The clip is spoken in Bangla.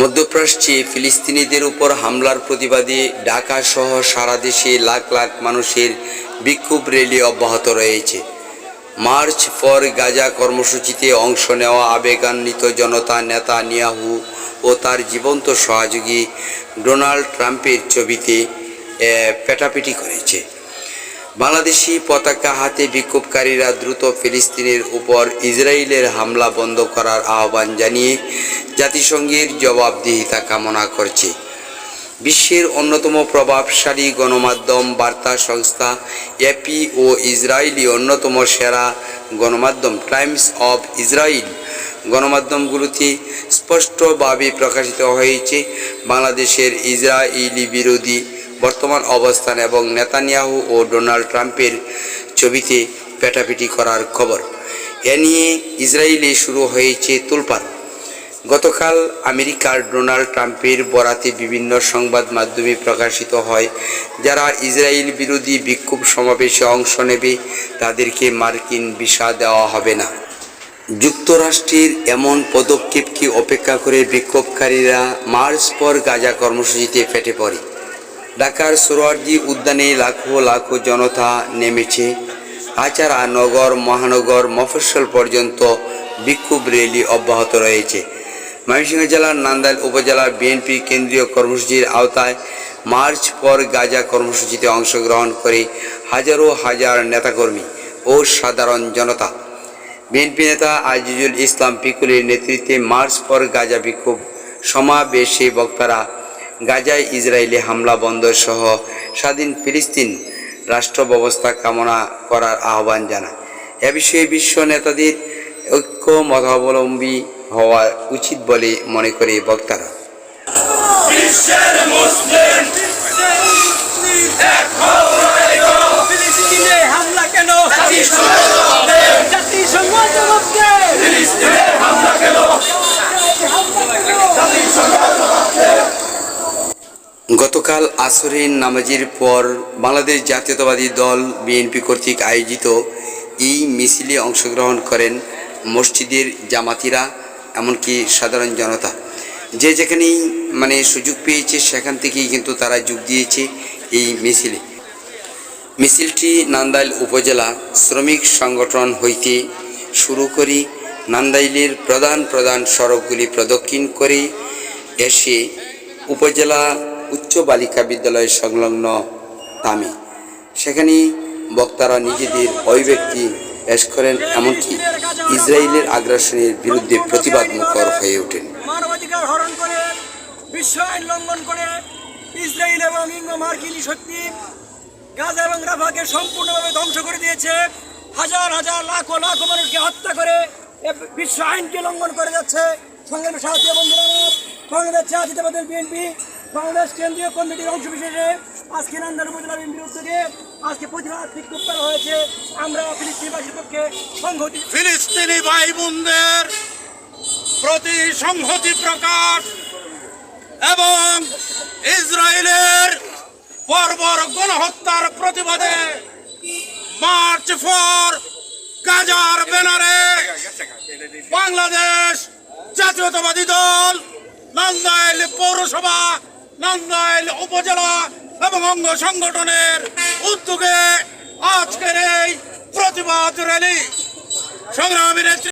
মধ্যপ্রাচ্যে ফিলিস্তিনিদের উপর হামলার প্রতিবাদে ঢাকা সহ সারা দেশে লাখ লাখ মানুষের বিক্ষোভ র্যালি অব্যাহত রয়েছে। মার্চ ফর গাজা কর্মসূচিতে অংশ নেওয়া আবেগান্বিত জনতা নেতা নিয়াহু ও তার জীবন্ত সহযোগী ডোনাল্ড ট্রাম্পের ছবিতে পেটাপিটি করেছে। বাংলাদেশি পতাকা হাতে বিক্ষোভকারীরা দ্রুত ফিলিস্তিনের উপর ইসরায়েলের হামলা বন্ধ করার আহ্বান জানিয়ে জাতিসংঘের জবাবদিহিতা কামনা করছে। বিশ্বের অন্যতম প্রভাবশালী গণমাধ্যম বার্তা সংস্থা এপি ও ইসরায়েলি অন্যতম সেরা গণমাধ্যম টাইমস অব ইসরায়েল গণমাধ্যমগুলোতে স্পষ্টভাবে প্রকাশিত হয়েছে, বাংলাদেশের ইসরায়েলি বিরোধী বর্তমান অবস্থান এবং নেতানিয়াহু ও ডোনাল্ড ট্রাম্পের ছবিতে পেটাপিটি করার খবর। এ নিয়ে ইসরায়েলে শুরু হয়েছে তুলপাড় গতকাল আমেরিকার ডোনাল্ড ট্রাম্পের বরাতে বিভিন্ন সংবাদ মাধ্যমে প্রকাশিত হয়, যারা ইসরায়েল বিরোধী বিক্ষোভ সমাবেশে অংশ নেবে, তাদেরকে মার্কিন ভিসা দেওয়া হবে না। যুক্তরাষ্ট্রের এমন পদক্ষেপকে অপেক্ষা করে বিক্ষোভকারীরা মার্চ পর গাজা কর্মসূচিতে ফেটে পড়ে। ঢাকার সোহরাওয়ার্দী উদ্যানে লাখো লাখো জনতা নেমেছে। আচারা নগর, মহানগর, মফস্বল পর্যন্ত বিক্ষোভ র্যালি অব্যাহত রয়েছে। ময়মনসিংহ জেলার নান্দাইল উপজেলা বিএনপি কেন্দ্রীয় কর্মসূচির আওতায় মার্চ পর গাজা কর্মসূচিতে অংশগ্রহণ করে হাজারো হাজার নেতাকর্মী ও সাধারণ জনতা। বিএনপি নেতা আজিজুল ইসলাম পিকুলের নেতৃত্বে মার্চ পর গাজা বিক্ষোভ, সমাবেশে বক্তারা গাজায় ইসরায়েলি হামলা বন্ধ সহ স্বাধীন ফিলিস্তিন রাষ্ট্র ব্যবস্থা কামনা করার আহ্বান জানায়। এ বিষয়ে বিশ্ব নেতাদের ঐক্য, মতাবলম্বী হওয়া উচিত বলে মনে করে বক্তারা। মুসলিম গতকাল আসরের নামাজের পর বাংলাদেশ জাতীয়তাবাদী দল বিএনপি কর্তৃক আয়োজিত এই মিছিলে অংশগ্রহণ করেন মসজিদের জামাতিরা, এমনকি সাধারণ জনতা। যে যেখানেই মানে সুযোগ পেয়েছে, সেখান থেকেই কিন্তু তারা যোগ দিয়েছে এই মিছিলে। মিছিলটি নান্দাইল উপজেলা শ্রমিক সংগঠন হইতে শুরু করে নান্দাইলের প্রধান প্রধান সড়কগুলি প্রদক্ষিণ করে এসে উপজেলা উচ্চ বালিকা বিদ্যালয় সংলগ্ন থামে সেখানে বক্তারা নিজেদের অভিব্যক্তি পেশ করেন এমনকি ইসরায়েলের আগ্রাসনের বিরুদ্ধে প্রতিবাদ মুখর হয়ে ওঠেন। মানবাধিকার করে, বিশ্ব আইন লঙ্ঘন করে ইসরায়েল এবং ইঙ্গো মার্কিনী শক্তি গাজা এবং রাফাকে সম্পূর্ণভাবে ধ্বংস করে দিয়েছে। হাজার হাজার, লাখো লাখো মানুষকে হত্যা করে বিশ্ব আইনকে লঙ্ঘন করে যাচ্ছে। সংগ্রামী সাহায্য বন্ধুরা বাংলাদেশ জাতীয়তাবাদী বিএনপি বাংলাদেশ কেন্দ্রীয় কমিটির অংশ বিশেষে আজকে নান্দার উপজেলা বিএনপির উদ্যোগে আজকে প্রতিবাদ বিক্ষোভ করা হয়েছে। আমরা ফিলিস্তিনবাসীর পক্ষে সংহতি ফিলিস্তিনি ভাই বোনদের প্রতি সংহতি প্রকাশ এবং ইসরায়েলের বর্বর গণহত্যার প্রতিবাদে মার্চ ফর গাজার ব্যানারে বাংলাদেশ জাতীয়তাবাদী দল নান্দাইল পৌরসভা নান্দাইল উপজেলা এবং অঙ্গ সংগঠনের উদ্যোগে আজকের এই প্রতিবাদ র্যালি। সংগ্রামী